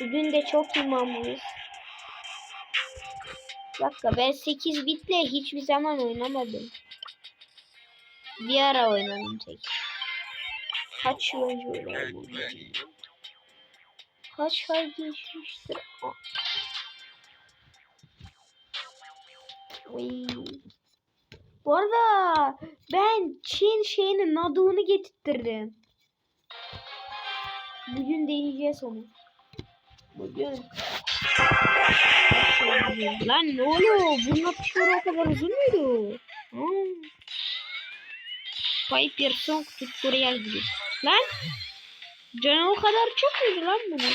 Bugün de çok imamlıyız. Dakika ben 8 bitle hiçbir zaman oynamadım. Bir ara oynadım tek. Kaç yıl önce oynadım? Kaç ay geçmiştir? Oy. Bu arada ben Çin şeyinin adını getirttirdim. Bugün deneyeceğiz onu. Bugün. Lan ne oluyor? Bunun atışları o kadar uzun muydu? Piper Song tutorial gibi. Lan canı o kadar çok muydu lan bunun?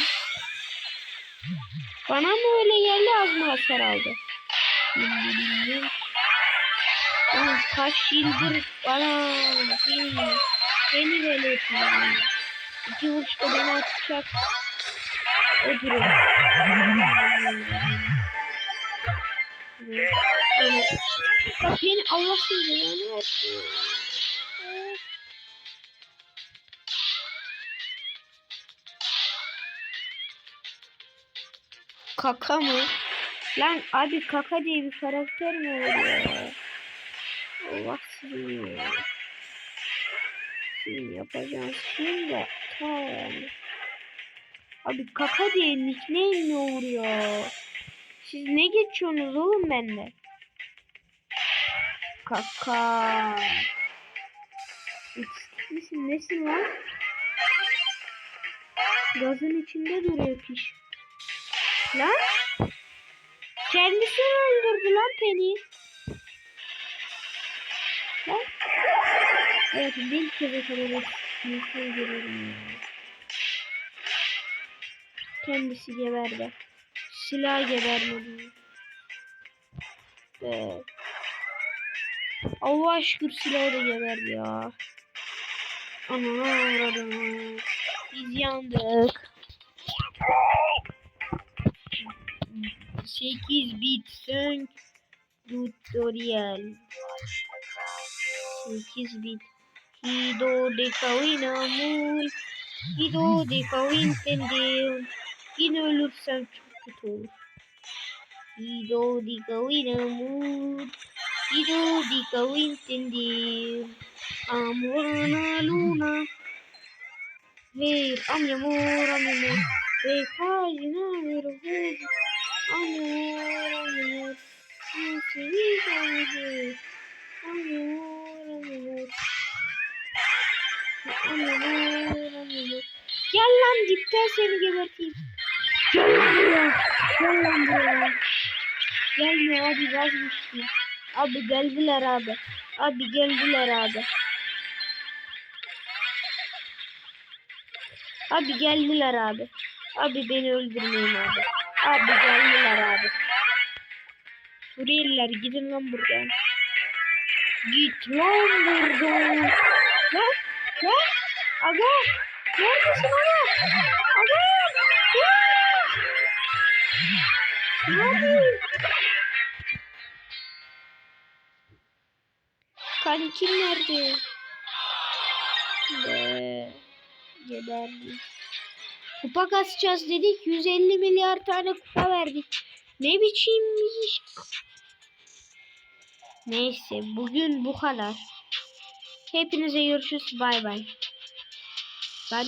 Bana mı öyle geldi az mı hasar aldı? Lan kaç yıldır bana beni böyle yapıyor. İki vuruşta beni atacak. O durum. Evet. Bak beni Allah'ın belanı versin. Kaka mı? Lan abi kaka diye bir karakter mi olur ya? Allah sizin şey de tamam. Abi kaka diye nickname olur ya? Siz ne geçiyorsunuz oğlum bende? Kaka. Eksik misin? Nesin lan? Gazın içinde duruyor piş. Lan? Kendisi öldürdü lan Penny. Evet bir kere kadar. Kendisi geberdi. Silah gebermedi. Evet. Allah şükür silahı da geberdi ya. Ana avradım. Biz yandık. 8 bit sönk tutorial 8 bit Hido de kawinamul Hido de kawin tendil Yine ölürsem çok kötü olur Hido de kawinamul Hido de kawin tendil Amorana luna Ver am amor am amor Ve kajina ver ver Amor, amor, seni sevdim. Amor, amor. Amor, amor. Gel lan dipten seni geberteyim. Gel lan buraya. Gel lan buraya. Gelme abi vazgeçtim. Abi geldiler abi. Abi geldiler abi. Abi geldiler abi. Abi beni öldürmeyin abi. Abi geldiler abi. Suriyeliler gidin lan buradan. Git lan buradan. Lan lan. Aga. Neredesin aga? Aga. Ya. Nerede? Kankim nerede? Be. Geberdi. Kupa kasacağız dedik. 150 milyar tane kupa verdik. Ne biçim iş? Neyse bugün bu kadar. Hepinize görüşürüz. Bay bay. Ben